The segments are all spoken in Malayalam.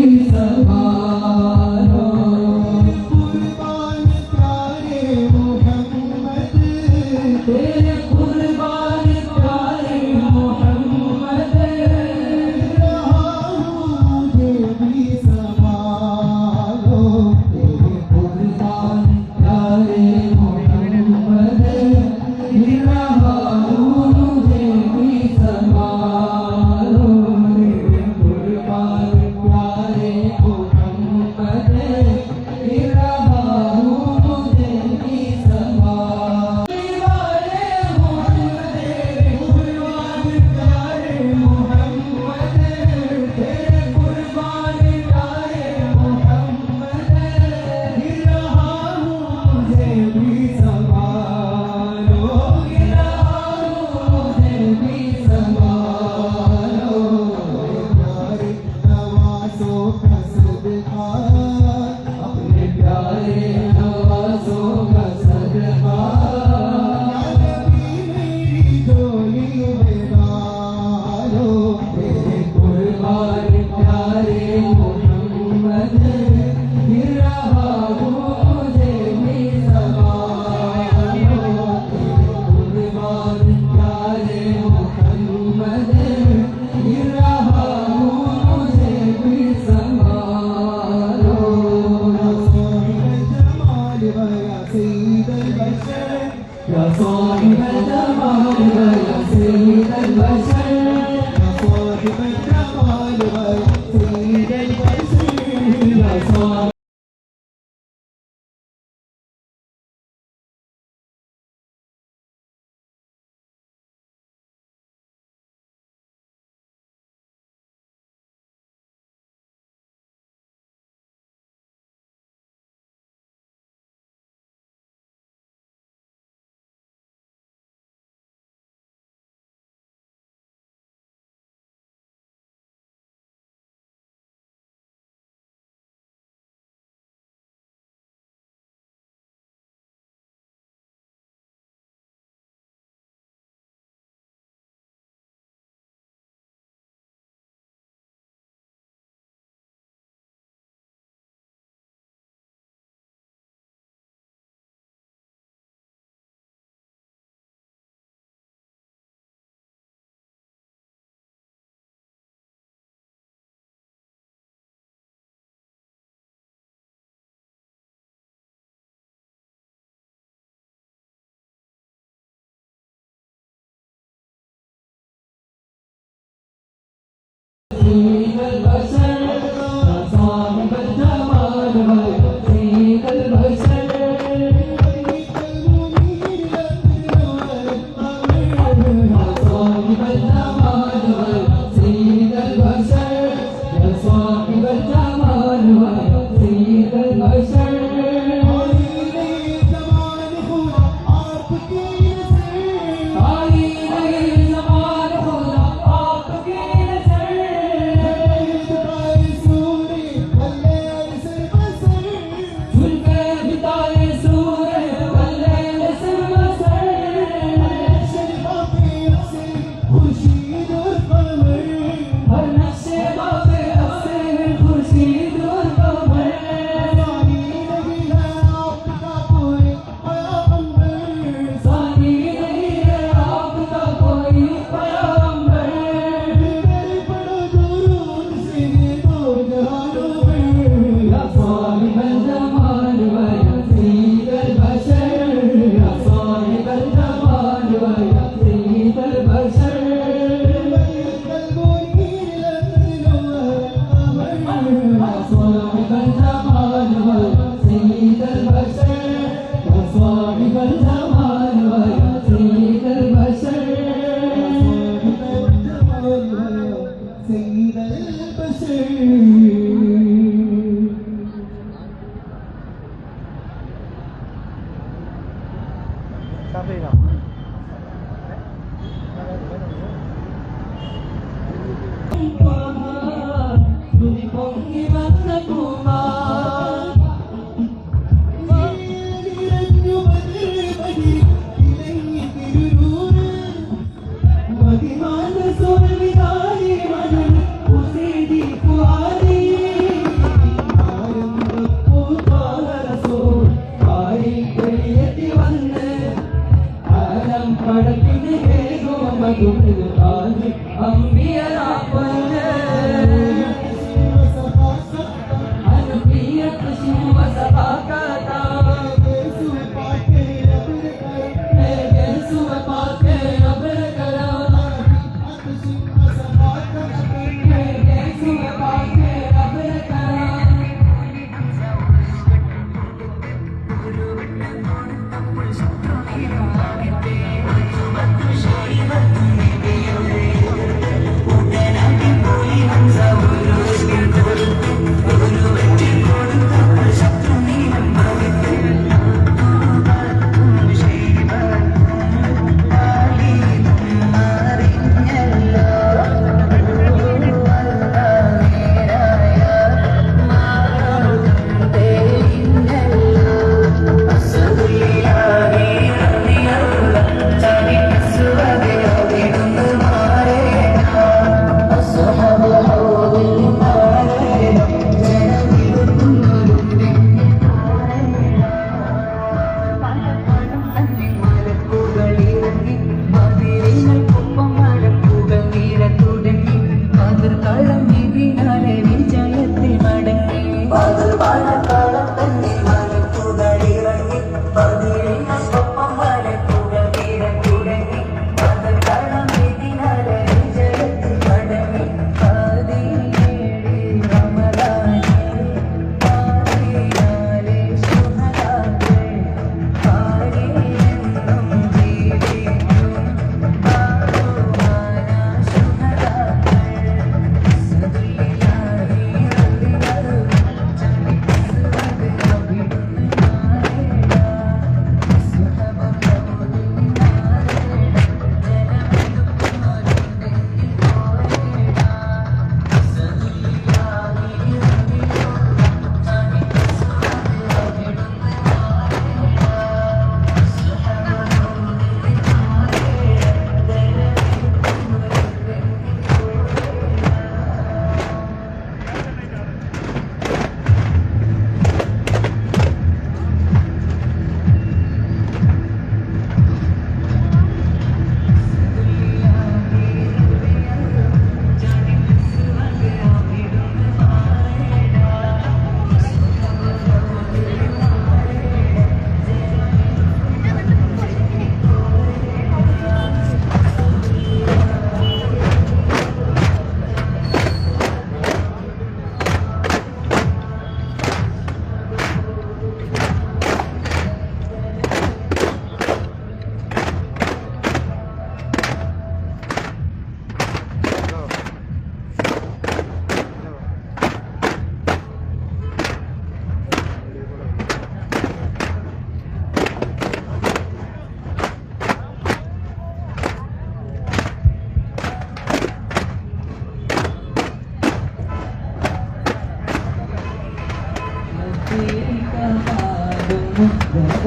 Jesus. Ya Sayyid al-Bashar Ya Sayyid al-Bashar Senhor. तुम्हें आज अंबिया पन्ने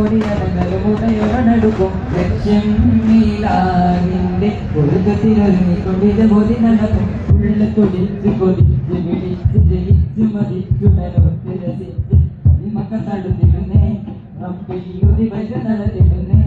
കൊടിയടങ്ങലുമുടയോടടുക്കും ലക്ഷ്യം നീലാവിന്റെ ഒഴുകത്തിലൊരുങ്ങിക്കൊണ്ടിത് പൊതി നടക്കും ഉള്ള തൊടിച്ച് കൊതിച്ച് വിളിച്ച് ജയിച്ച് മതിച്ചുടലോത്ത് രസിച്ച് മതിമക്ക തടുത്തിരുന്നേ റബ്ബിയുതി വഴി നടത്തിരുന്നേ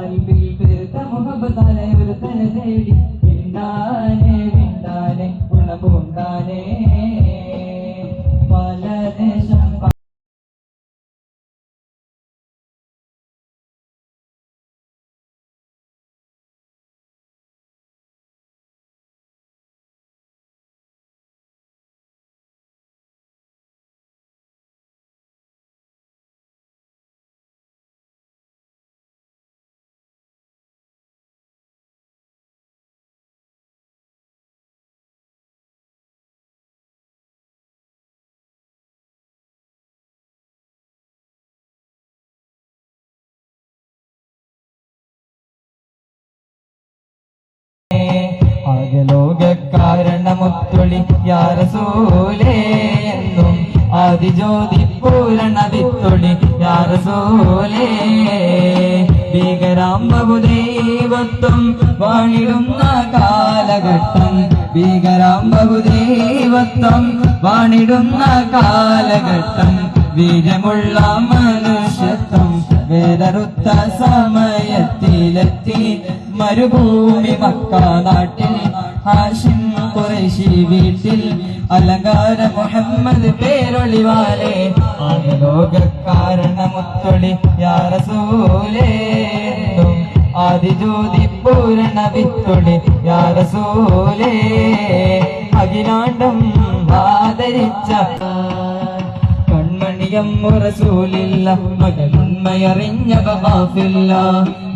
അൽബിൽ പെരുത്ത മുഹബത്താലെ ഒരു തല തേടി. വിണ്ടാനെ ആകലോകാരണമുത്തൊളി യാരസൂലേ എന്നും അതിജ്യോതി പൂരണ വിത്തൊളി യാരസൂലേ. ഭീകരാംബുദൈവത്വം വാണിടുന്ന കാലഘട്ടം ഭീകരാംബുദൈവത്വം വാണിടുന്ന കാലഘട്ടം വീരമുള്ള മനുഷ്യത്വം വേദറുത്ത സമയത്തിലെത്തി മരുഭൂമി മക്ക നാട്ടിൽ ഹാഷിം കുറേശി വീട്ടിൽ അലങ്കാര മുഹമ്മദ് പേരൊളിവാലെ ലോകക്കാരണമുത്തൊളി യാരസൂലേ ആദിജ്യോതി പൂരണ വിത്തൊളി യാരസൂലേ അഖിലാണ്ടം ആദരിച്ച കൺമണിയം മകൻ മകനുണ്മയറിഞ്ഞ ബഹാഫില്ല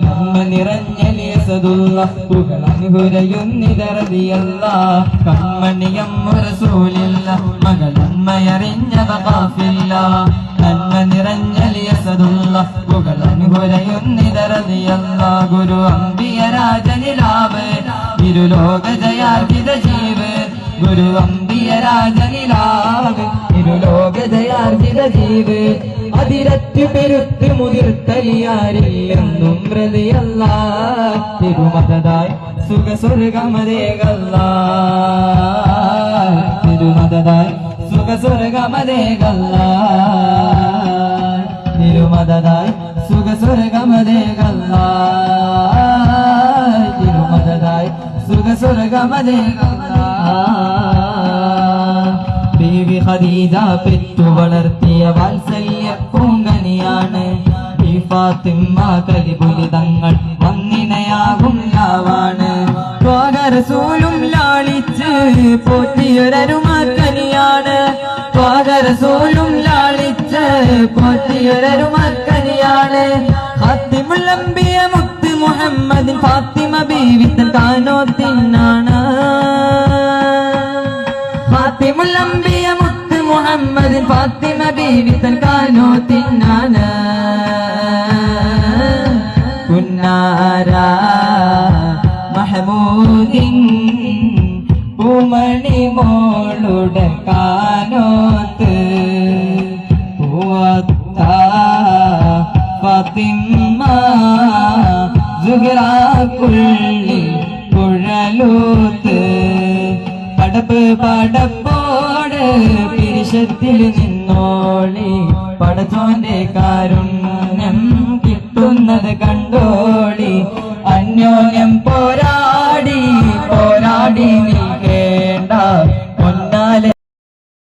നമ്മ നിറഞ്ഞ ലേസതുള്ള പുകളനുഹുരയുന്നിതറതിയല്ല കൺമണിയം റസൂലില്ല മകനുണ്മയറിഞ്ഞ ബഹാഫില്ല നന്മ നിറഞ്ഞ ലേസതുള്ള പുകളനുഹുരയുന്നിതറതിയല്ല ഗുരു അമ്പിയ രാജനിലാവ് ഇരുലോക ജയാർജിത ജീവ്. ഗുരു അമ്പിയ രാജനിലാവ് ഇരുലോക ജയാർജിത ജീവ്. അതിരറ്റു പെരുത്ത് മുതിർത്തലിയാരില്ലെന്നും പ്രതിയല്ല തിരുമതതായി സുഖ തിരുമതായി തിരുമതതായി തിരുമതായി സ്വർഗമതേകല്ല തിരുമതതായി സുഖ ഖദീജ പെറ്റു വളർത്തിയ വാത്സല്യ പൂങ്കനിയാണ് ഈ ഫാത്തിമ കലിപുലിതങ്ങൾ വന്നിനയാകും ലാവാണ് സ്വാഗരസൂലും ലാളിച്ച് പോറ്റിയൊരരുമാക്കനിയാണ്. സ്വാഗരസൂലും ലാളിച്ച് പോറ്റിയൊരരുമാക്കനിയാണ്. ഫാത്തിമുല്ലംബിയ മുത്ത് മുഹമ്മദിൻ ഫാത്തിമ ബീവിത്തൻ കാനോത്തിനാണ് മുഹമ്മദിൻ തൻ കാനോ കാനോത്തിനാണ് പുന്നാര മഹമൂദിൻ പൂമണി മോളുടെ കാനോത്ത്. ഫാത്തിമ സുഹറാക്കുള്ളി കുഴലൂത്ത്. പടപ്പ് പടപ്പോട് ആവേശത്തിൽ നിന്നോളി പടത്തോന്റെ കാരുണ്യം കിട്ടുന്നത് കണ്ടോളി. അന്യോന്യം പോരാടി പോരാടി നിൽക്കേണ്ട